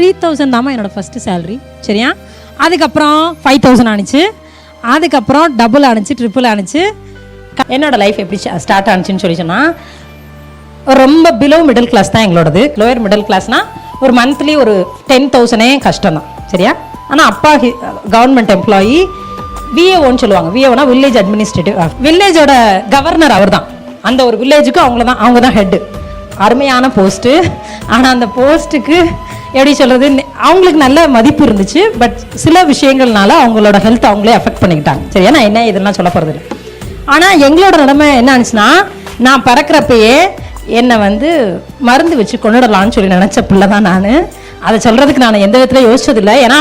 Three thousand தாம்மா என்னோடய first salary சரியா? அதுக்கப்புறம் ஃபைவ் தௌசண்ட் ஆனிச்சு அதுக்கப்புறம் டபுள் ஆனிச்சு ட்ரிபிள் ஆனிச்சு என்னோடய என்னோட லைஃப் எப்படி ஸ்டார்ட் ஆனிச்சுன்னு சொல்லி சொன்னால் ரொம்ப பிலோ மிடில் கிளாஸ் தான் எங்களோடது. லோயர் மிடில் கிளாஸ்னால் ஒரு மந்த்லி ஒரு டென் தௌசண்டே கஷ்டம் தான் சரியா? ஆனால் அப்பா கவர்மெண்ட் எம்ப்ளாயி விஏஓன்னு சொல்லுவாங்க. விஏஓனா வில்லேஜ் அட்மினிஸ்ட்ரேட்டிவ் வில்லேஜோட கவர்னர் அவர் தான் அந்த ஒரு வில்லேஜுக்கு அவங்கள தான் அவங்க தான் ஹெட்டு அருமையான போஸ்ட்டு ஆனால் அந்த போஸ்ட்டுக்கு எப்படி சொல்கிறது அவங்களுக்கு நல்ல மதிப்பு இருந்துச்சு பட் சில விஷயங்கள்னால அவங்களோட ஹெல்த் அவங்களே அஃபெக்ட் பண்ணிக்கிட்டாங்க. சரியா நான் என்ன இதெல்லாம் சொல்ல போகிறது இல்லை. ஆனால் எங்களோட நிலைமை என்ன ஆச்சுன்னா நான் பறக்கிறப்பையே என்னை வந்து மருந்து வச்சு கொண்டுடலான்னு சொல்லி நினச்ச பிள்ளை தான் நான். அதை சொல்கிறதுக்கு நான் எந்த விதத்தில் யோசிச்சதில்லை ஏன்னா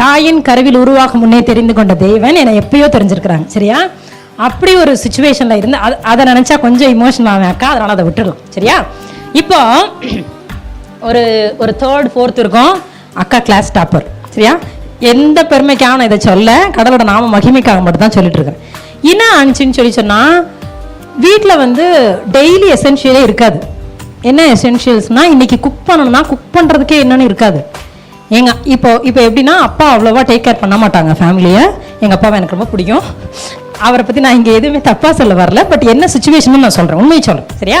தாயின் கருவில் உருவாகும் முன்னே தெரிந்து கொண்ட தெய்வன் என்னை எப்பயோ தெரிஞ்சிருக்கிறாங்க. சரியா? அப்படி ஒரு சுச்சுவேஷனில் இருந்து அது அதை நினச்சா கொஞ்சம் இமோஷனல் ஆவேன் அக்கா. அதனால் அதை விட்டுடலாம். சரியா? இப்போ ஒரு ஒரு தேர்ட் ஃபோர்த் இருக்கும். அக்கா கிளாஸ் டாப்பர் சரியா? எந்த பெருமைக்கான இதை சொல்ல கடலோட நாம மகிமைக்காக மட்டும் தான் சொல்லிட்டு இருக்கேன் என்ன ஆனிச்சுன்னு சொல்லி சொன்னால் வீட்டில் வந்து டெய்லி எசென்ஷியலே இருக்காது. என்ன எசென்ஷியல்ஸ்னால் இன்னைக்கு குக் பண்ணணும்னா குக் பண்ணுறதுக்கே என்னன்னு இருக்காது. எங்க இப்போ இப்போ எப்படின்னா அப்பா அவ்வளோவா டேக் கேர் பண்ண மாட்டாங்க ஃபேமிலியை எங்கள் அப்பாவை எனக்கு ரொம்ப பிடிக்கும். அவரை பற்றி நான் இங்கே எதுவுமே தப்பாக சொல்ல வரல. பட் என்ன சுச்சுவேஷன் நான் சொல்கிறேன் உண்மையை சொல்கிறேன் சரியா?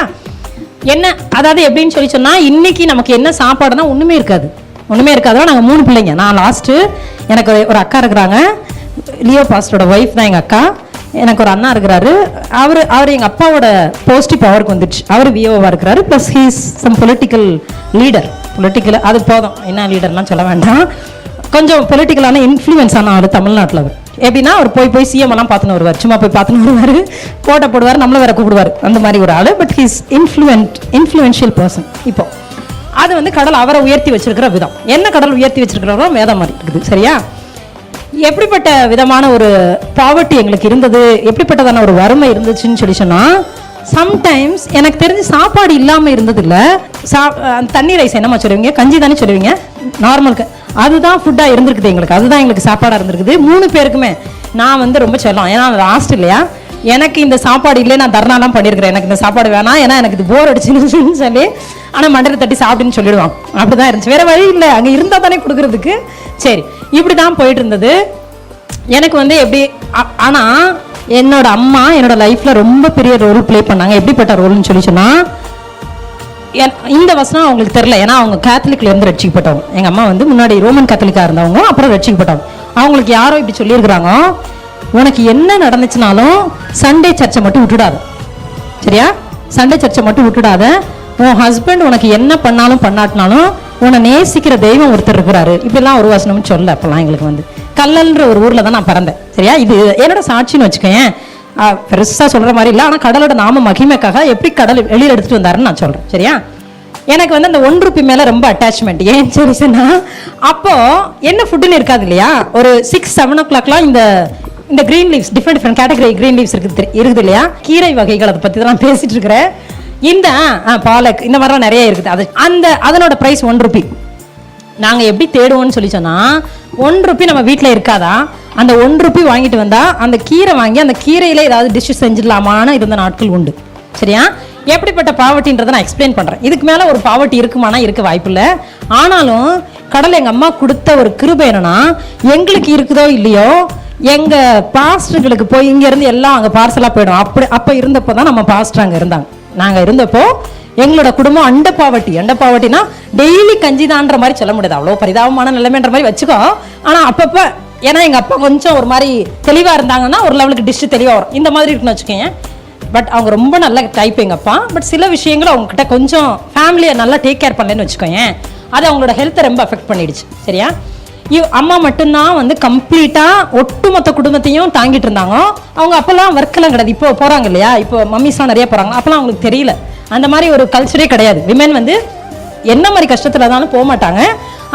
என்ன? அதாவது எப்படின்னு சொல்லி சொன்னால் இன்னைக்கு நமக்கு என்ன சாப்பாடுனா ஒன்றுமே இருக்காது. ஒன்றுமே இருக்காதோ நாங்கள் மூணு பிள்ளைங்க. நான் லாஸ்ட்டு எனக்கு ஒரு- ஒரு அக்கா இருக்கிறாங்க. லியோ பாஸ்டரோட ஒய்ஃப் தான் எங்கள் அக்கா. எனக்கு ஒரு அண்ணா இருக்கிறாரு. அவர் அவர் எங்கள் அப்பாவோட போஸ்ட் இப்போ அவருக்கு வந்துடுச்சு. அவர் விஓவாக இருக்கிறாரு. Plus he's some political leader political அது போதும். என்ன லீடர்லாம் சொல்ல வேண்டாம். கொஞ்சம் பொலிட்டிக்கலான இன்ஃப்ளூயன்ஸ் ஆன ஆள் தமிழ்நாட்டில் அவர். எப்படின்னா அவர் போய் போய் சிஎம் எல்லாம் பார்த்துன்னு வருவார். சும்மா போய் பார்த்துன்னு வருவார். கோட்டை போடுவார் நம்மளை வேற கூப்பிடுவார். அந்த மாதிரி ஒரு ஆள். But he's influent influential person இப்போ அது வந்து கடல் அவரை உயர்த்தி வச்சிருக்கிற விதம். என்ன கடல் உயர்த்தி வச்சிருக்கிறவரோ வேதம் மாதிரி இருக்குது. சரியா? எப்படிப்பட்ட விதமான ஒரு பாவர்ட்டி எங்களுக்கு இருந்தது? எப்படிப்பட்டதான ஒரு வறுமை இருந்துச்சுன்னு சொல்லி சொன்னா சம்டைம்ஸ் எனக்கு தெரிஞ்சு சாப்பாடு இல்லாமல் இருந்தது இல்லை சா தண்ணி ரைஸ் என்னம்மா சொல்லுவீங்க? கஞ்சி தானே சொல்லுவீங்க? நார்மலுக்கு அதுதான் ஃபுட்டாக இருந்திருக்குது எங்களுக்கு. அதுதான் எங்களுக்கு சாப்பாடாக இருந்திருக்குது. மூணு பேருக்குமே நான் வந்து ரொம்ப சொல்லலாம் ஏன்னா லாஸ்ட் இல்லையா? எனக்கு இந்த சாப்பாடு இல்லை நான் தர்ணாலாம் பண்ணியிருக்கிறேன் எனக்கு இந்த சாப்பாடு வேணாம். ஏன்னா எனக்கு இது போர் அடிச்சுன்னு சொல்லி ஆனால் மண்டல தட்டி சாப்பிடுன்னு சொல்லிடுவான். அப்படிதான் இருந்துச்சு. வேறு வழி இல்லை. அங்கே இருந்தால் தானே கொடுக்குறதுக்கு. சரி இப்படி தான் போயிட்டு இருந்தது. எனக்கு வந்து எப்படி ஆனால் என்னோட அம்மா என்னோட லைஃப்ல ரொம்ப பெரிய ரோல் ப்ளே பண்ணாங்க. எப்படிப்பட்ட ரோல்னு சொல்லி சொன்னா என்- இந்த வசனம் அவங்களுக்கு தெரியல. ஏன்னா அவங்க கேத்தலிக்ல இருந்து ரட்சிக்கப்பட்டவங்க. எங்க அம்மா வந்து முன்னாடி ரோமன் கேத்தலிக்கா இருந்தவங்க அப்புறம் ரட்சிக்கப்பட்டவங்க. அவங்களுக்கு யாரோ இப்படி சொல்லியிருக்கிறாங்க? உனக்கு என்ன நடந்துச்சுனாலும் சண்டே சர்ச்சை மட்டும் விட்டுடாத. சரியா? சண்டே சர்ச்சை மட்டும் விட்டுடாத. உன் ஹஸ்பண்ட் உனக்கு என்ன பண்ணாலும் பண்ணாட்டினாலும் உன்னை நேசிக்கிற தெய்வம் ஒருத்தர் இருக்கிறாரு. இப்படிலாம் ஒரு வசனம்னு சொல்ல அப்பெல்லாம் எங்களுக்கு வந்து. கல்லல்ன்ற ஒரு ஊரில் தான் நான் பிறந்தேன். சரியா? இது என்னோட சாட்சின்னு வச்சுக்கோயேன். பெருசாக சொல்கிற மாதிரி இல்லை. ஆனால் கடலோட நாம மகிமைக்காக எப்படி கடல் வெளியில் எடுத்துட்டு வந்தாருன்னு நான் சொல்கிறேன் சரியா? எனக்கு வந்து அந்த ஒன் ருபி மேலே ரொம்ப அட்டாச்மெண்ட் ஏன் சரி சொன்னா அப்போது என்ன ஃபுட்டுன்னு இருக்காது இல்லையா? ஒரு சிக்ஸ் செவன் ஓ கிளாக்லாம் இந்த இந்த green leaves different different category green leaves இருக்குது இருக்குது இல்லையா? கீரை வகைகள் அதை பற்றி தான் நான் பேசிட்டு இருக்கிறேன். இந்த பாலக் இந்த மாதிரிலாம் நிறைய இருக்குது. அது அந்த அதனோட ப்ரைஸ் ஒன் ருபி நாங்கள் எப்படி தேடுவோம்னு சொல்லி சொன்னால் ஒன் ருப்பி நம்ம வீட்டில் இருக்காதா? அந்த ஒன் ருப்பி வாங்கிட்டு வந்தா அந்த கீரை வாங்கி அந்த கீரையில ஏதாவது டிஷ் செஞ்சிடலாமான்னு இருந்த நாட்கள் உண்டு. சரியா? எப்படிப்பட்ட பாவட்டின்றதை நான் எக்ஸ்பிளைன் பண்ணுறேன் இதுக்கு மேலே ஒரு பாவட்டி இருக்குமானா இருக்க வாய்ப்பு இல்லை ஆனாலும் கடல் எங்கள் அம்மா கொடுத்த ஒரு கிருபை என்னன்னா எங்களுக்கு இருக்குதோ இல்லையோ எங்க பாஸ்டர்களுக்கு போய் இங்க இருந்து எல்லாம் அங்க பார்சலா போயிடும். அப்படி அப்ப இருந்தப்போ தான் நம்ம பாஸ்டர் அங்க இருந்தாங்க. நாங்க இருந்தப்போ எங்களோட குடும்பம் அண்ட பாவட்டி அண்ட பாவட்டினா டெய்லி கஞ்சிதான்ற மாதிரி சொல்ல முடியாது. அவ்வளோ பரிதாபமான நிலைமைன்ற மாதிரி வச்சுக்கோ. ஆனால் அப்பப்போ ஏன்னா எங்கள் அப்பா கொஞ்சம் ஒரு மாதிரி தெளிவாக இருந்தாங்கன்னா ஒரு லெவலுக்கு டிஷ் தெளிவாக வரும். இந்த மாதிரி இருக்குன்னு வச்சுக்கோங்க. பட் அவங்க ரொம்ப நல்ல டைப் எங்கள் அப்பா. பட் சில விஷயங்கள் அவங்கக்கிட்ட கொஞ்சம் ஃபேமிலியை நல்லா டேக் கேர் பண்ணலன்னு வச்சுக்கோங்க. அது அவங்களோட ஹெல்த்தை ரொம்ப அஃபெக்ட் பண்ணிடுச்சு. சரியா? இவ் அம்மா மட்டும்தான் வந்து கம்ப்ளீட்டாக ஒட்டுமொத்த குடும்பத்தையும் தாங்கிட்டு இருந்தாங்க. அவங்க அப்போல்லாம் ஒர்க்கெல்லாம் கிடையாது. இப்போ போகிறாங்க இல்லையா? இப்போ மம்மிஸ்லாம் நிறைய போகிறாங்க அப்போல்லாம் அவங்களுக்கு தெரியல. அந்த மாதிரி ஒரு கல்ச்சரே கிடையாது. விமன் வந்து என்ன மாதிரி கஷ்டத்தில் இருந்தாலும் போக மாட்டாங்க.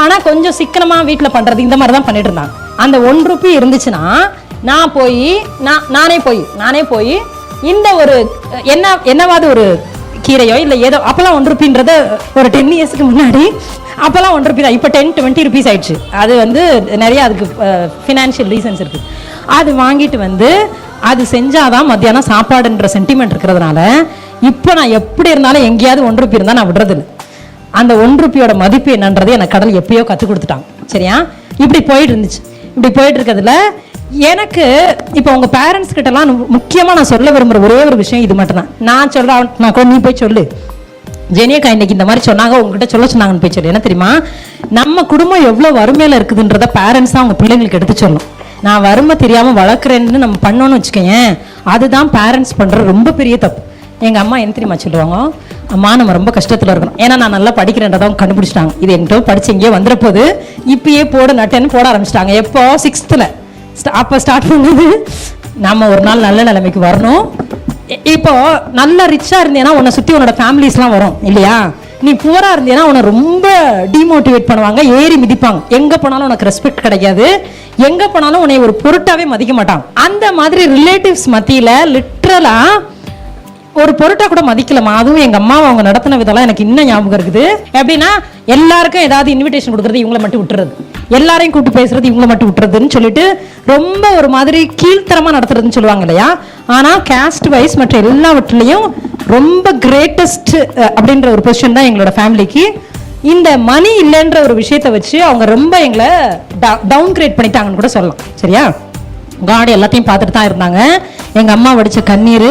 ஆனால் கொஞ்சம் சிக்கனமாக வீட்டில் பண்ணுறது இந்த மாதிரி தான் பண்ணிட்டு இருந்தாங்க. அந்த ஒன் ருபி இருந்துச்சுன்னா நான் போய் நான் நானே போய் நானே போய் இந்த ஒரு என்ன என்னவாது ஒரு கீரையோ இல்லை ஏதோ அப்போல்லாம் ஒன் ருபின்றத ஒரு டென் இயர்ஸ்க்கு முன்னாடி அப்போல்லாம் ஒன் ருபி தான். இப்போ டென் டுவெண்ட்டி ருபீஸ் ஆயிடுச்சு. அது வந்து நிறைய அதுக்கு ஃபினான்ஷியல் ரீசன்ஸ் இருக்குது அது வாங்கிட்டு வந்து அது செஞ்சாதான் மத்தியானம் சாப்பாடுன்ற சென்டிமெண்ட் இருக்கிறதுனால இப்போ நான் எப்படி இருந்தாலும் எங்கேயாவது ஒன்றுப்பி இருந்தால் நான் விடுறதில்லை அந்த ஒன் ருப்பியோட மதிப்பு என்னன்றது எனக்கு கடல் எப்பயோ கற்றுக் கொடுத்துட்டாங்க சரியா? இப்படி போயிட்டு இருந்துச்சு. இப்படி போயிட்டு இருக்கிறதுல எனக்கு இப்போ உங்கள் பேரண்ட்ஸ் கிட்டலாம் முக்கியமாக நான் சொல்ல விரும்புகிற ஒரே ஒரு விஷயம் இது மட்டும்தான். நான் சொல்கிறேன் நான் கூட நீ போய் சொல்லு. ஜெனியக்கா இன்னைக்கு இந்த மாதிரி சொன்னாங்க உங்ககிட்ட சொல்ல சொன்னாங்கன்னு போய் சொல்லு. என்ன தெரியுமா? நம்ம குடும்பம் எவ்வளோ வறுமையில் இருக்குதுன்றத பேரண்ட்ஸ் தான் அவங்க பிள்ளைங்களுக்கு எடுத்து சொல்லணும். நான் வறுமை தெரியாமல் வளர்க்குறேன்னு நம்ம பண்ணோன்னு வச்சுக்கோங்க அதுதான் பேரண்ட்ஸ் பண்ணுற ரொம்ப பெரிய தப்பு. எங்கள் அம்மா என்ன தெரியுமா சொல்லுவாங்க? அம்மா நம்ம ரொம்ப கஷ்டத்தில் இருக்கணும். ஏன்னா நான் நல்லா படிக்கிறேன்றதை கண்டுபிடிச்சிட்டாங்க. இது என்கிட்ட படிச்சு இங்கேயே வந்துடப்போது இப்பயே போடு நட்டேன்னு போட ஆரம்பிச்சிட்டாங்க. எப்போ? சிக்ஸ்த்தில் அப்போ ஸ்டார்ட் பண்ணுது நம்ம ஒரு நாள் நல்ல நிலைமைக்கு வரணும். இப்போ நல்ல ரிச்சாக இருந்தேன்னா உன்னை சுற்றி உன்னோட ஃபேமிலிஸ்லாம் வரும் இல்லையா? நீ புவரா இருந்தேன்னா உன்னை ரொம்ப டிமோட்டிவேட் பண்ணுவாங்க ஏறி மிதிப்பாங்க. எங்கே போனாலும் உனக்கு ரெஸ்பெக்ட் கிடைக்காது. எங்கே போனாலும் உன்னை ஒரு பொருட்டாகவே மதிக்க மாட்டாங்க அந்த மாதிரி ரிலேட்டிவ்ஸ் மத்தியில் லிட்ரலாக ஒரு பொருட்டா கூட மதிக்கலமா அதுவும் எங்க அம்மா அவங்க நடத்தின விதம்லாம் எனக்கு இன்னும் ஞாபகம் இருக்குது. எப்படின்னா எல்லாருக்கும் ஏதாவது இன்விடேஷன் கொடுக்கறது இவங்கள மட்டும் விட்டுறது. எல்லாரையும் கூப்பிட்டு பேசுறது இவங்கள மட்டும் விட்டுறதுன்னு சொல்லிட்டு ரொம்ப ஒரு மாதிரி கீழ்த்தரமா நடத்துறதுன்னு சொல்லுவாங்க இல்லையா? ஆனா கேஸ்ட் வைஸ் மற்ற எல்லாவற்றிலையும் ரொம்ப கிரேட்டஸ்ட் அப்படின்ற ஒரு பொசிஷன் தான் எங்களோட ஃபேமிலிக்கு இந்த மணி இல்லைன்ற ஒரு விஷயத்தை வச்சு அவங்க ரொம்ப எங்களை டவுன் கிரேட் பண்ணிட்டாங்கன்னு கூட சொல்லலாம். சரியா? காடு எல்லாத்தையும் பார்த்துட்டு தான் இருந்தாங்க. எங்கள் அம்மா வடித்த கண்ணீர்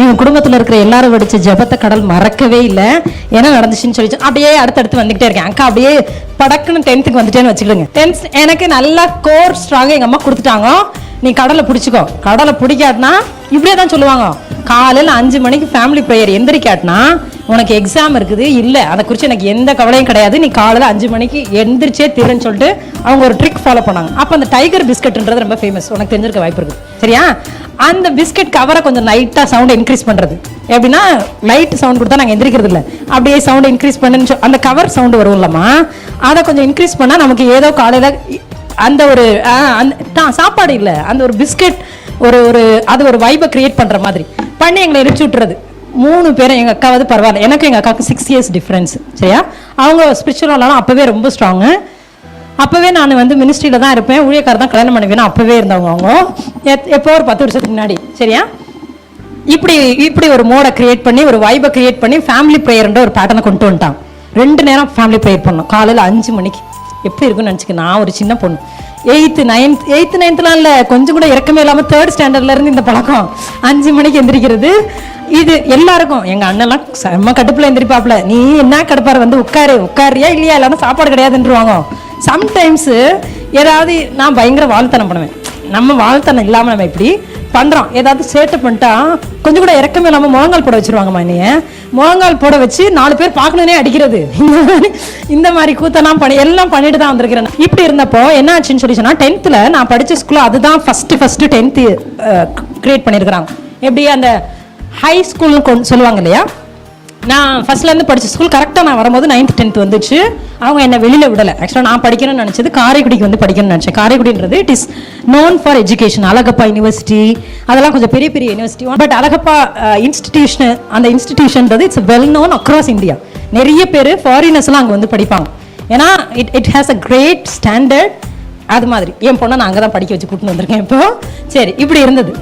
எங்கள் குடும்பத்தில் இருக்கிற எல்லாரும் வடித்த ஜபத்தை கடல் மறக்கவே இல்லை. என்ன நடந்துச்சுன்னு சொல்லி அப்படியே அடுத்தடுத்து வந்துகிட்டே இருக்கேன். அக்கா அப்படியே படக்குன்னு டென்த்துக்கு வந்துட்டேன்னு வச்சுக்கிடுங்க டென்த் எனக்கு நல்லா கோர் ஸ்ட்ராங்காக எங்கள் அம்மா கொடுத்துட்டாங்க. நீ கடலை பிடிச்சிக்கோ. கடலை பிடிக்காட்டினா இப்படியே தான் சொல்லுவாங்க. காலையில் அஞ்சு மணிக்கு ஃபேமிலி ப்ரேயர் எந்திரிக்காட்டினா உனக்கு எக்ஸாம் இருக்குது இல்லை அதை குறித்து எனக்கு எந்த கவலையும் கிடையாது. நீ காலையில் அஞ்சு மணிக்கு எந்திரிச்சே தீரன்னு சொல்லிட்டு அவங்க ஒரு ட்ரிக் ஃபாலோ பண்ணாங்க. அப்போ அந்த டைகர் பிஸ்கட்ன்றது ரொம்ப ஃபேமஸ் உனக்கு தெரிஞ்சிருக்க வாய்ப்பு இருக்குது. சரியா? அந்த பிஸ்கட் கவரை கொஞ்சம் லைட்டாக சவுண்ட் இன்க்ரீஸ் பண்ணுறது எப்படின்னா லைட் சவுண்ட் கொடுத்தா நாங்கள் எந்திரிக்கிறது இல்லை. அப்படியே சவுண்ட் இன்க்ரீஸ் பண்ணுன்னு அந்த கவர் சவுண்டு வரும் இல்லம்மா. அதை கொஞ்சம் இன்க்ரீஸ் பண்ணால் நமக்கு ஏதோ காலையில் அந்த ஒரு ஆ, அந்த தான் சாப்பாடு இல்லை. அந்த ஒரு பிஸ்கட் ஒரு ஒரு அது ஒரு வைபை கிரியேட் பண்ணுற மாதிரி. பண்ணி எங்களை எரிச்சு விட்டுறது. மூணு பேரும் எங்கள் அக்காவது பரவாயில்ல. எனக்கு எங்கள் அக்காவுக்கு சிக்ஸ் இயர்ஸ் டிஃப்ரென்ஸ் சரியா? அவங்க ஸ்பிரிச்சுவலாலாம் அப்போவே ரொம்ப ஸ்ட்ராங்கு அப்போவே நான் வந்து மினிஸ்ட்ரியில் தான் இருப்பேன். ஊழியக்கார தான் கல்யாணம் பண்ணுவேன் அப்போவே இருந்தவங்க அவங்க. எத்- எப்போ ஒரு பத்து வருஷத்துக்கு முன்னாடி. சரியா? இப்படி இப்படி ஒரு மோடை கிரியேட் பண்ணி ஒரு வைபை கிரியேட் பண்ணி ஃபேமிலி ப்ரேயர்ன்ற ஒரு பேட்டர்னை கொண்டு வந்துட்டான். ரெண்டு நேரம் ஃபேமிலி ப்ரேயர் பண்ணோம். காலையில் அஞ்சு மணிக்கு. எப்படி இருக்குன்னு நினச்சிக்க நான் ஒரு சின்ன பொண்ணு. எயித்து நைன்த் எயித்து நைன்த்லாம் இல்லை கொஞ்சம் கூட இறக்கமே இல்லாமல் தேர்ட் ஸ்டாண்டர்ட்லேருந்து இந்த பழக்கம். அஞ்சு மணிக்கு எந்திரிக்கிறது. இது எல்லாருக்கும் எங்கள் அண்ணன்லாம் செம்ம கடுப்பில் எந்திரிப்பாப்புல. நீ என்ன கடுப்பார் வந்து உட்காரு. உட்காரியா இல்லையா? இல்லாமல் சாப்பாடு கிடையாதுன்றவாங்க. சம்டைம்ஸு ஏதாவது நான் பயங்கர வாழ்த்தனம் பண்ணுவேன். நம்ம வாழ்த்தனம் இல்லாமல் நம்ம இப்படி பண்ணுறான் ஏதாவது சேட்டை பண்ணிட்டா கொஞ்சம் கூட இறக்கமே இல்லாமல் முழங்கால் போட வச்சிருவாங்கம்மா என்னைய. முழங்கால் போட வச்சு நாலு பேர் பார்க்கணுன்னே அடிக்கிறது. இந்த மாதிரி இந்த மாதிரி கூத்தெல்லாம் பண்ணி எல்லாம் பண்ணிட்டு தான் வந்திருக்கிறேன். இப்படி இருந்தப்போ என்ன ஆச்சுன்னு சொல்லி சொன்னால் டென்த்தில் நான் படித்த ஸ்கூலில் அதுதான் ஃபஸ்ட்டு ஃபஸ்ட்டு டென்த்து கிரியேட் பண்ணியிருக்கிறாங்க. எப்படி அந்த ஹை ஸ்கூல்னு கொண்டு சொல்லுவாங்க இல்லையா? நான் ஃபர்ஸ்ட்லேருந்து படித்த ஸ்கூல் கரெக்டாக நான் வரும்போது நைன்த் டென்த் வந்துச்சு. அவங்க என்னை வெளியில் விடலை. ஆக்சுவலாக நான் படிக்கணும்னு நினச்சது காரைக்குடிக்கு வந்து படிக்கணும்னு நினச்சேன். காரைக்குடின்றது it is known for education Alagappa university அதெல்லாம் கொஞ்சம் பெரிய பெரிய யூனிவர்சிட்டி பட் அழகப்பா இன்ஸ்டிடியூஷன் அந்த இன்ஸ்டிடியூஷன்றது it's well known across India நிறைய பேர் ஃபாரினர்ஸ்லாம் அங்கே வந்து படிப்பாங்க. ஏன்னா it it has a great standard அது மாதிரி. என் பொண்ணை நான் அங்கே தான் படிக்க வச்சு கூட்டின்னு வந்திருக்கேன் இப்போ. சரி இப்படி இருந்தது.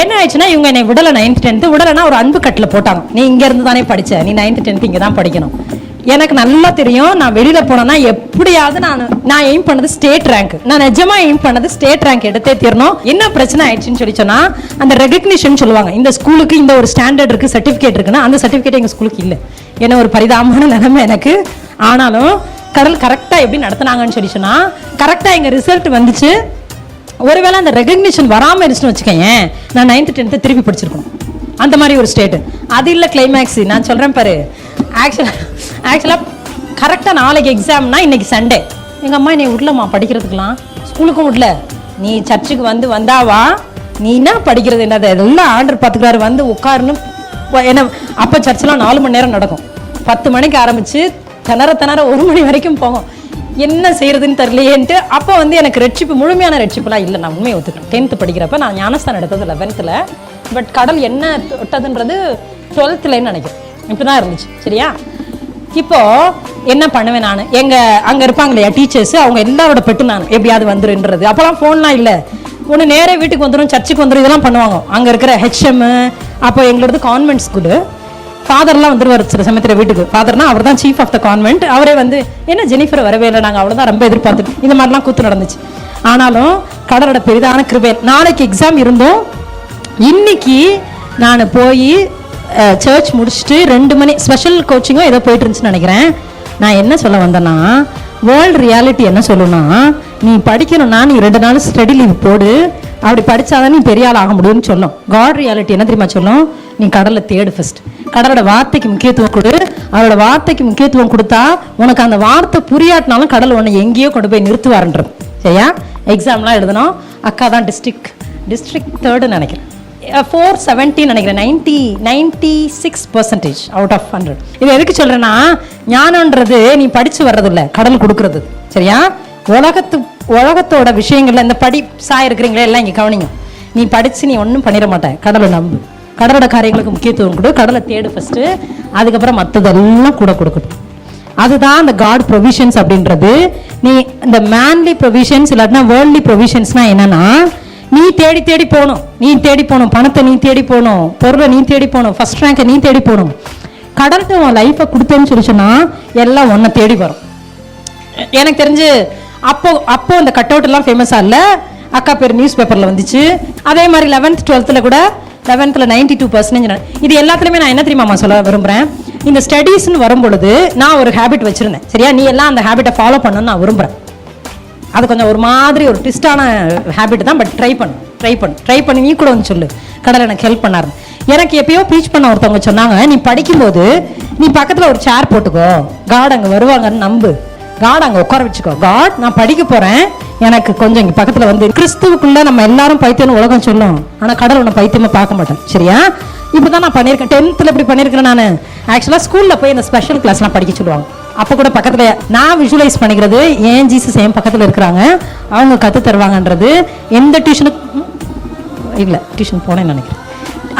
என்ன ஆயிடுச்சுன்னா இவங்க என்னை விடலை நைன்த் டென்த்து விடலைன்னா ஒரு அன்பு கட்டில் போட்டாங்க. நீ இங்கேருந்து தானே படித்த நீ நைன்த் டென்த் இங்கே தான் படிக்கணும். எனக்கு நல்லா தெரியும். நான் வெளியில் போனேன்னா எப்படியாவது நான் நான் எய்ம் பண்ணது ஸ்டேட் ரேங்க் நான் நிஜமா எய்ம் பண்ணது ஸ்டேட் ரேங்க் எடுத்தே தீரணும். என்ன பிரச்சனை ஆயிடுச்சுன்னு சொல்லி சொன்னால் அந்த ரெகக்னிஷன் சொல்லுவாங்க. இந்த ஸ்கூலுக்கு இந்த ஒரு ஸ்டாண்டர்ட் இருக்குது சர்டிஃபிகேட் இருக்குன்னா அந்த சர்டிஃபிகேட் எங்கள் ஸ்கூலுக்கு இல்லை. என்ன ஒரு பரிதாபமான நிலைமை எனக்கு. ஆனாலும் கடல் கரெக்டாக எப்படி நடத்தினாங்கன்னு சொல்லி சொன்னால் கரெக்டாக எங்கள் ரிசல்ட் வந்துச்சு. ஒருவேளை அந்த ரெகக்னிஷன் வராமல் இருந்துச்சுன்னு வச்சுக்கேன் நான் நைன்த்து டென்த்து திருப்பி படிச்சிருக்கணும். அந்த மாதிரி ஒரு ஸ்டேட்டு அது இல்லை கிளைமேக்ஸ் நான் சொல்கிறேன் பாரு. ஆக்சுவலாக ஆக்சுவலாக கரெக்டாக நாளைக்கு எக்ஸாம்னா இன்னைக்கு சண்டே எங்கள் அம்மா என்னை விடலம்மா படிக்கிறதுக்கெலாம் ஸ்கூலுக்கும் விடல. நீ சர்ச்சுக்கு வந்து வந்தாவா நீ என்ன படிக்கிறது என்னது? எல்லாம் ஆர்டர் பார்த்துக்கிறாரு வந்து உட்காருன்னு என்ன அப்போ சர்ச்செலாம் நாலு மணி நேரம் நடக்கும். பத்து மணிக்கு ஆரம்பிச்சு திணற திணற ஒரு மணி வரைக்கும் போகும். என்ன செய்யறதுன்னு தெரியலையேன்ட்டு அப்போ வந்து எனக்கு ரெட்சிப்பு முழுமையான ரெட்சிப்புலாம் இல்லை. நான் உண்மையை ஒத்துக்கிறேன் டென்த்து படிக்கிறப்ப நான் ஞானஸ்தான் எடுத்தது லெவன்த்தில் பட் கடல் என்ன தொட்டதுன்றது டுவெல்த்துலன்னு நினைக்கிறேன். இப்படி தான் இருந்துச்சு. சரியா? இப்போது என்ன பண்ணுவேன் நான்? எங்கள் அங்கே இருப்பாங்க இல்லையா டீச்சர்ஸ் அவங்க எல்லாரோட பெட்டு நான் எப்படியாவது வந்துருன்றது. அப்போலாம் ஃபோன்லாம் இல்லை. ஒன்று நேரே வீட்டுக்கு வந்துடும் சர்ச்சுக்கு வந்துடும் இதெல்லாம் பண்ணுவாங்க. அங்கே இருக்கிற ஹெச்எம் அப்போ எங்களோடது கான்வென்ட் ஸ்கூலு ஃபாதர்லாம் வந்துருவார் சில சமயத்தில் வீட்டுக்கு. ஃபாதர்னா அவர் தான் சீஃப் ஆஃப் த கான்வென்ட் அவரே வந்து என்ன ஜெனிஃபர் வரவே இல்லை நாங்கள் அவ்வளோதான் ரொம்ப எதிர்பார்த்துட்டு இந்த மாதிரிலாம் கூத்து நடந்துச்சு. ஆனாலும் கடலோட பெரிதான கிருபை நாளைக்கு எக்ஸாம் இருந்தும் இன்னைக்கு நான் போய் சர்ச் முடிச்சுட்டு ரெண்டு மணி ஸ்பெஷல் கோச்சிங்கோ ஏதோ போயிட்டு இருந்துச்சுன்னு நினைக்கிறேன். நான் என்ன சொல்ல வந்தேன்னா வேர்ல்டு ரியாலிட்டி என்ன சொல்லுன்னா நீ படிக்கணும்னா நீ ரெண்டு நாள் ஸ்டடி லீவ் போடு. அப்படி படித்தாதான் நீ பெரிய ஆள் ஆக முடியும்னு சொல்லும். காட் ரியாலிட்டி என்ன தெரியுமா சொல்லும்? நீ கடலை தேடு ஃபர்ஸ்ட் கடலோட வார்த்தைக்கு முக்கியத்துவம் கொடு. அவரோட வார்த்தைக்கு முக்கியத்துவம் கொடுத்தா உனக்கு அந்த வார்த்தை புரியாட்டினாலும் கடல் உன்னை எங்கேயோ கொண்டு போய் நிறுத்துவாருன்றது சரியா? எக்ஸாம்லாம் எழுதணும். அக்கா தான் டிஸ்ட்ரிக்ட் டிஸ்ட்ரிக்ட் தேர்டுன்னு நினைக்கிறேன். ஃபோர் செவன்ட்டி நினைக்கிறேன். Ninety ninety six percentage out of hundred இது எதுக்கு சொல்கிறேன்னா ஞானன்றது நீ படித்து வர்றதில்ல. கடல் கொடுக்கறது. சரியா? உலகத்து உலகத்தோட விஷயங்கள்ல இந்த படி சாய் இருக்கிறீங்களே எல்லாம் இங்கே கவனிங்க. நீ படித்து நீ ஒன்றும் பண்ணிட மாட்டேன் கடலை நம்பு. கடலோட காரியங்களுக்கு முக்கியத்துவம் கொடு. கடலை தேடு ஃபஸ்ட்டு அதுக்கப்புறம் மற்றதெல்லாம் கூட கொடுக்கணும் அதுதான் அந்த காட் ப்ரொவிஷன்ஸ் அப்படின்றது. நீ இந்த மேன்லி ப்ரொவிஷன்ஸ் இல்லாட்டினா வேர்ல்ட்லி ப்ரொவிஷன்ஸ்னால் என்னென்னா நீ தேடி தேடி போகணும். நீ தேடி போகணும். பணத்தை நீ தேடி போகணும். பொருளை நீ தேடி போகணும். ஃபர்ஸ்ட் ரேங்கை நீ தேடி போகணும். கடல்கிட்ட உன் லைஃப்பை கொடுத்தேன்னு சொல்லி சொன்னால் எல்லாம் உன்னை தேடி வரும். எனக்கு தெரிஞ்சு அப்போ அப்போ அந்த கட் அவுட் எல்லாம் ஃபேமஸாக இல்லை. அக்கா பேர் நியூஸ் பேப்பரில் வந்துச்சு. அதே மாதிரி லெவன்த் டுவெல்த்தில் கூட லெவன்த்தில் நைன்டி டூ பர்சன்டேஜ் இது எல்லாத்துலேயுமே நான் என்ன தெரியுமாம்மா சொல்ல விரும்புகிறேன் இந்த ஸ்டடீஸ்னு வரும்பொழுது நான் ஒரு ஹேபிட் வச்சுருந்தேன். சரியா? நீ எல்லாம் அந்த ஹேபிட்டை ஃபாலோ பண்ணணும்னு நான் விரும்புகிறேன் அது கொஞ்சம் ஒரு மாதிரி ஒரு ட்விஸ்டான ஹேபிட் தான் பட் ட்ரை பண்ணு. ட்ரை பண்ணு. ட்ரை பண்ணி நீ கூட வந்து சொல்லு. கடலை எனக்கு ஹெல்ப் பண்ணாரு. எனக்கு எப்பயோ ப்ரீச் பண்ண ஒருத்தவங்க சொன்னாங்க நீ படிக்கும்போது நீ பக்கத்தில் ஒரு சேர் போட்டுக்கோ. காட் அங்கே வருவாங்கன்னு நம்பு. காட் அங்கே உட்கார வச்சுக்கோ. காட் நான் படிக்க போகிறேன் எனக்கு கொஞ்சம் இங்கே பக்கத்தில் வந்து கிறிஸ்துவுக்குள்ள நம்ம எல்லாரும் பைத்தியம்னு உலகம் சொல்லும் ஆனால் கடல் உன்னை பைத்தியமா பார்க்க மாட்டேன். சரியா? இப்போ தான் நான் பண்ணியிருக்கேன். டென்த்தில் இப்படி பண்ணியிருக்கிறேன் நான். ஆக்சுவலாக ஸ்கூலில் போய் இந்த ஸ்பெஷல் கிளாஸ்லாம் படிக்க சொல்லுவாங்க. அப்போ கூட பக்கத்தில் நான் விஷுவலைஸ் பண்ணிக்கிறது ஏன் ஜீசஸ் ஏன் பக்கத்தில் இருக்கிறாங்க? அவங்க கற்று தருவாங்கன்றது எந்த டியூஷனுக்கு இல்லை டியூஷன் போனேன்னு நினைக்கிறேன்.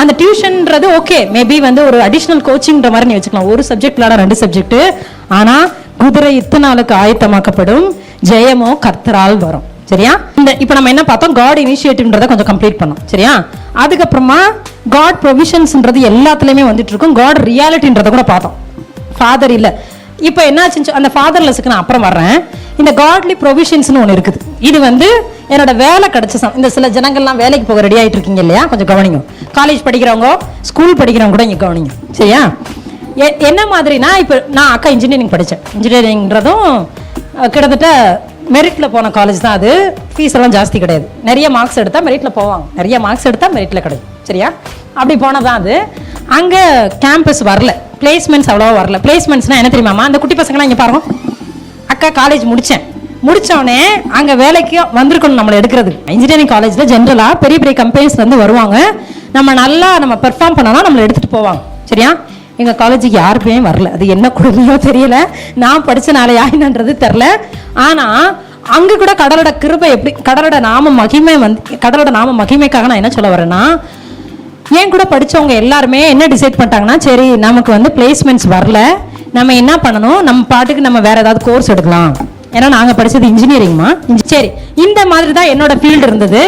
அந்த டியூஷன்ன்றது ஓகே மேபி வந்து ஒரு அடிஷ்னல் கோச்சிங்ன்ற மாதிரி நீ வச்சுக்கலாம். ஒரு சப்ஜெக்ட் ரெண்டு சப்ஜெக்ட் ஆனால் குதிரை இத்தனை நாளுக்கு ஆயத்தமாக்கப்படும். ஜெயமோ கர்த்தரால் வரும். சரியா? இந்த இப்போ நம்ம என்ன பார்த்தோம்? காட் இனிஷியேட்டிவ்ன்றதை கொஞ்சம் கம்ப்ளீட் பண்ணோம். சரியா? அதுக்கப்புறமா காட் ப்ரொவிஷன்ஸ்ன்றது எல்லாத்துலேயுமே வந்துட்டு இருக்கும் காட் ரியாலிட்டின்றதை கூட பார்த்தோம். ஃபாதர் இல்லை. இப்போ என்னாச்சுன்னு அந்த ஃபாதர்லெஸ்க்கு நான் அப்புறம் வர்றேன். இந்த காட்லி ப்ரொவிஷன்ஸ்னு ஒன்று இருக்குது. இது வந்து என்னோட வேலை கிடைச்ச சம் இந்த சில ஜனங்கள்லாம் வேலைக்கு போக ரெடி ஆகிட்டு இருக்கீங்க இல்லையா? கொஞ்சம் கவனிங்க. காலேஜ் படிக்கிறவங்க ஸ்கூல் படிக்கிறவங்க கூட இங்கே கவனிங்க. சரியா? என்ன மாதிரினா இப்போ நான் அக்கா இன்ஜினியரிங் படித்தேன் இன்ஜினியரிங்கிறதும் கிட்டத்தட்ட மெரிட்டில் போன காலேஜ் தான் அது. ஃபீஸ் எல்லாம் ஜாஸ்தி கிடையாது. நிறைய மார்க்ஸ் எடுத்தால் மெரிட்டில் போவாங்க. நிறைய மார்க்ஸ் எடுத்தால் மெரிட்டில் கிடைக்கும் சரியா? அப்படி போனது தான் அது. அங்கே கேம்பஸ் வரல. பிளேஸ்மெண்ட்ஸ் அவ்வளோவா வரல. பிளேஸ்மெண்ட்ஸ்னால் என்ன தெரியுமாம்மா? அந்த குட்டி பசங்களாம் இங்கே பாருங்க. அக்கா காலேஜ் முடித்தேன் முடித்தோடனே அங்கே வேலைக்கு வந்திருக்கணும் நம்மளை எடுக்கிறது. இன்ஜினியரிங் காலேஜில் ஜென்ரலாக பெரிய பெரிய கம்பெனிஸ் வந்து வருவாங்க. நம்ம நல்லா நம்ம பெர்ஃபார்ம் பண்ணோம்னா நம்மளை எடுத்துகிட்டு போவாங்க. சரியா? எங்கள் காலேஜுக்கு யாருக்குமே வரல. அது என்ன கொடுமையோ தெரியல. நான் படித்த படித்தனால யாயினன்றது தெரில ஆனால் அங்கே கூட கடலோட கிருபை எப்படி கடலோட நாம மகிமை வந்து கடலோட நாம மகிமைக்காக நான் என்ன சொல்ல வரேன்னா என் கூட படித்தவங்க எல்லாருமே என்ன டிசைட் பண்ணிட்டாங்கன்னா சரி நமக்கு வந்து பிளேஸ்மெண்ட்ஸ் வரல. நம்ம என்ன பண்ணணும்? நம்ம பாட்டுக்கு நம்ம வேறு ஏதாவது கோர்ஸ் எடுக்கலாம். ஏன்னா நாங்கள் படித்தது இன்ஜினியரிங்மா சரி இந்த மாதிரி தான் என்னோட ஃபீல்டு இருந்தது.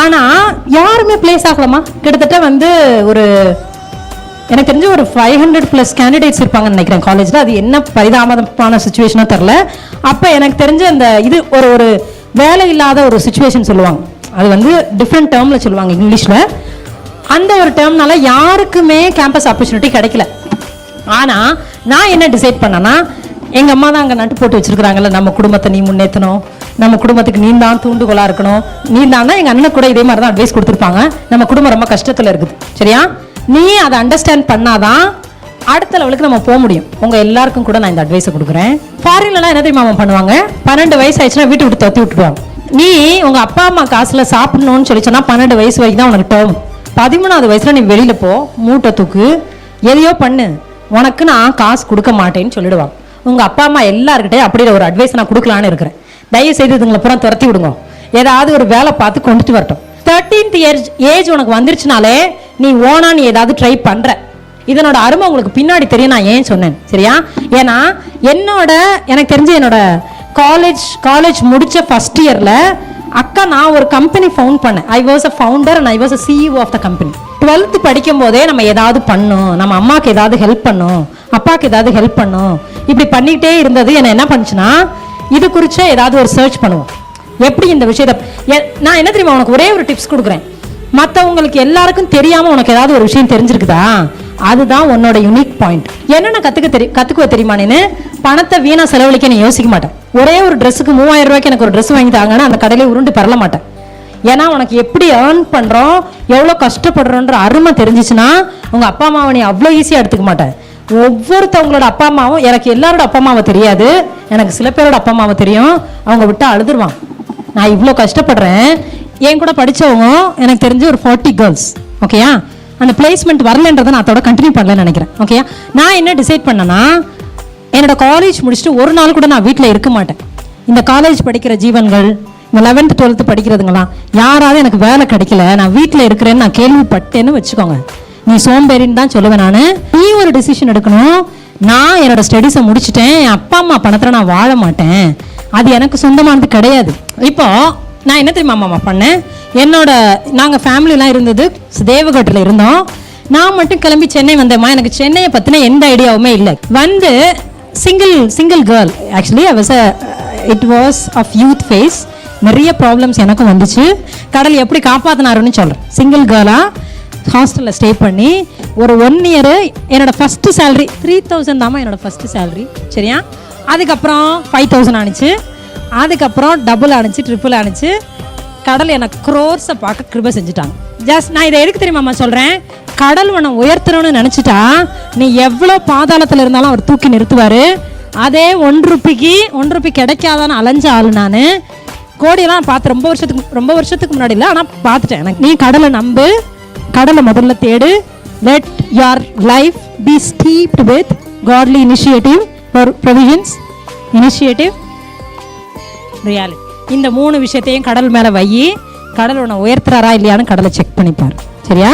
ஆனால் யாருமே பிளேஸ் ஆகலாமா கிட்டத்தட்ட வந்து ஒரு எனக்கு தெரிஞ்ச ஒரு ஃபைவ் ஹண்ட்ரட் ப்ளஸ் கேண்டிடேட்ஸ் இருப்பாங்கன்னு நினைக்கிறேன் காலேஜில் அது என்ன பரிதாபமான சுச்சுவேஷனோ தெரில அப்போ எனக்கு தெரிஞ்ச அந்த இது ஒரு ஒரு வேலை இல்லாத ஒரு சுச்சுவேஷன் சொல்லுவாங்க. அது வந்து டிஃப்ரெண்ட் டேர்மில் சொல்லுவாங்க இங்கிலீஷில். அந்த ஒரு டேர்ம்னால யாருக்குமே கேம்பஸ் ஆப்பர்ச்சுனிட்டி கிடைக்கல. ஆனால் நான் என்ன டிசைட் பண்ணேன்னா எங்கள் அம்மா தான் அங்கே நட்டு போட்டு வச்சிருக்கிறாங்கல்ல நம்ம குடும்பத்தை நீ முன்னேற்றணும் நம்ம குடும்பத்துக்கு நீ தான் தூண்டுகோலாக இருக்கணும். நீ தான் எங்கள் அண்ணன் கூட இதே மாதிரி தான் அட்வைஸ் கொடுத்துருப்பாங்க. நம்ம குடும்பம் ரொம்ப கஷ்டத்தில் இருக்குது. சரியா? நீ அதை அண்டர்ஸ்டாண்ட் பண்ணாதான் அடுத்த லெவலுக்கு நம்ம போக முடியும். உங்கள் எல்லாருக்கும் கூட நான் இந்த அட்வைஸை கொடுக்குறேன். ஃபாரின்லலாம் என்ன தெரியுமா அவன் பண்ணுவாங்க? பன்னெண்டு வயசு ஆயிடுச்சுன்னா வீட்டு விட்டு தொத்தி விட்டுருவாங்க நீ உங்கள் அப்பா அம்மா காசில் சாப்பிடணும்னு சொல்லி சொன்னால் பன்னெண்டு வயசு வரைக்கும் தான் உனக்கு டேர்ம் பதிமூணாவது வயசுல நீ வெளியில போ மூட்டை தூக்கு எதையோ பண்ணு. உனக்கு நான் காசு கொடுக்க மாட்டேன்னு சொல்லிடுவாங்க உங்க அப்பா அம்மா எல்லாருக்கிட்டே அப்படி ஒரு அட்வைஸ் நான் கொடுக்கலான்னு இருக்கிறேன். தயவு செய்து இதுங்களை புறம் துரத்தி விடுங்க. ஏதாவது ஒரு வேலை பார்த்து கொண்டுட்டு வரட்டும். தேர்ட்டீன்த் ஏஜ் ஏஜ் உனக்கு வந்துருச்சுனாலே நீ ஓனா நீ ஏதாவது ட்ரை பண்ற. இதனோட அருமை உங்களுக்கு பின்னாடி தெரியும் நான் ஏன் சொன்னேன். சரியா? ஏன்னா என்னோட எனக்கு தெரிஞ்சு என்னோட காலேஜ் காலேஜ் முடிச்ச ஃபர்ஸ்ட் இயர்ல அக்கா நான் ஒரு கம்பெனி ஃபவுண்ட் பண்ணேன். I was a founder and I was a CEO of the company twelfth படிக்கும் போதே நம்ம ஏதாவது பண்ணும் நம்ம அம்மாவுக்கு ஏதாவது ஹெல்ப் பண்ணும் அப்பாவுக்கு ஏதாவது ஹெல்ப் பண்ணும் இப்படி பண்ணிக்கிட்டே இருந்தது. என்ன என்ன பண்ணுச்சுன்னா இது குறிச்ச ஏதாவது ஒரு சர்ச் பண்ணுவோம். எப்படி இந்த விஷயத்த எ- நான் என்ன தெரியுமா உனக்கு ஒரே ஒரு டிப்ஸ் கொடுக்குறேன். மற்றவங்களுக்கு எல்லாருக்கும் தெரியாம உனக்கு ஏதாவது ஒரு விஷயம் தெரிஞ்சிருக்குதா? அதுதான் உன்னோட யூனிக் பாயிண்ட் என்னென்ன கத்துக்க தெரியும் கத்துக்குவ தெரியுமா நீனு? பணத்தை வீணா செலவழிக்க நீ யோசிக்க மாட்டேன் ஒரே ஒரு ட்ரெஸ்ஸுக்கு மூவாயிரம் ரூபாய்க்கு எனக்கு ஒரு ட்ரெஸ் வாங்கி தாங்கன்னா அந்த கடையில உருண்டு பெறல மாட்டேன். ஏன்னா உனக்கு எப்படி ஏர்ன் பண்றோம் எவ்வளோ கஷ்டப்படுறோன்ற அருமை தெரிஞ்சிச்சுன்னா உங்க அப்பா அம்மாவை நீ அவ்வளோ ஈஸியாக எடுத்துக்க மாட்டேன் ஒவ்வொருத்தவங்களோட அப்பா அம்மாவும் எனக்கு எல்லாரோட அப்பா அம்மாவை தெரியாது. எனக்கு சில பேரோட அப்பா அம்மாவை தெரியும். அவங்க விட்டு அழுதுருவான். நான் இவ்வளோ கஷ்டப்படுறேன். என் கூட படித்தவங்க எனக்கு தெரிஞ்சு ஒரு ஃபார்ட்டி கேர்ள்ஸ் ஓகேயா அந்த பிளேஸ்மெண்ட் வரலன்றதை நான் அதோட கண்டினியூ பண்ணலன்னு நினைக்கிறேன் ஓகேயா நான் என்ன டிசைட் பண்ணேன்னா என்னோட காலேஜ் முடிச்சுட்டு ஒரு நாள் கூட நான் வீட்டில் இருக்க மாட்டேன். இந்த காலேஜ் படிக்கிற ஜீவன்கள் இந்த லெவன்த் டுவெல்த்து படிக்கிறதுங்களாம் யாராவது எனக்கு வேலை கிடைக்கல நான் வீட்டில் இருக்கிறேன்னு நான் கேள்விப்பட்டேன்னு வச்சுக்கோங்க. நீ சோம்பேறின்னு தான் சொல்லுவேன் நான். நீ ஒரு டிசிஷன் எடுக்கணும். நான் என்னோட ஸ்டடீஸை முடிச்சுட்டேன். என் அப்பா அம்மா பணத்தில் நான் வாழ மாட்டேன். அது எனக்கு சொந்தமானது கிடையாது. இப்போ நான் என்ன தெரியுமா மாமா பண்ணேன்? என்னோட நாங்கள் ஃபேமிலிலாம் இருந்தது தேவகட்டில் இருந்தோம். நான் மட்டும் கிளம்பி சென்னை வந்தேம்மா. எனக்கு சென்னையை பற்றின எந்த ஐடியாவுமே இல்லை. வந்து single single girl actually as it was of youth phase நிறைய ப்ராப்ளம்ஸ் எனக்கும் வந்துச்சு. கடல் எப்படி காப்பாற்றினாருன்னு சொல்கிறேன் சிங்கிள் கேர்ளாக ஹாஸ்டலில் ஸ்டே பண்ணி ஒரு ஒன் இயரு என்னோட ஃபஸ்ட்டு சேலரி த்ரீ தௌசண்ட் தாம்மா என்னோடய ஃபஸ்ட்டு சேலரி சரியா? அதுக்கப்புறம் ஃபைவ் தௌசண்ட் அனுச்சு. அதுக்கப்புறம் டபுள் அனுச்சு ட்ரிபிள் அனுச்சு. கடல் எனக்கு க்ரோர்ஸை பார்க்க கிருபை செஞ்சுட்டாங்க. ஜஸ்ட் நான் இதை எதுக்கு தெரியுமாம்மா சொல்கிறேன் கடல் உன்னை உயர்த்தணும்னு நினச்சிட்டா நீ எவ்வளோ பாதாளத்தில் இருந்தாலும் அவர் தூக்கி நிறுத்துவார். அதே ஒன்று ருப்பிக்கு ஒன் ருப்பி கிடைக்காதான்னு அலைஞ்ச ஆள் நான். கோடியெல்லாம் பார்த்து ரொம்ப வருஷத்துக்கு ரொம்ப வருஷத்துக்கு முன்னாடி இல்லை ஆனால் பார்த்துட்டேன். எனக்கு நீ கடலை நம்பு. கடலை முதல்ல தேடு. Let your life be steeped with godly initiative provisions initiative reality இந்த மூணு விஷயத்தையும் கடல் மேலே வை. கடல் உன்னை உயர்த்துறாரா இல்லையான்னு கடலை செக் பண்ணிப்பார். சரியா?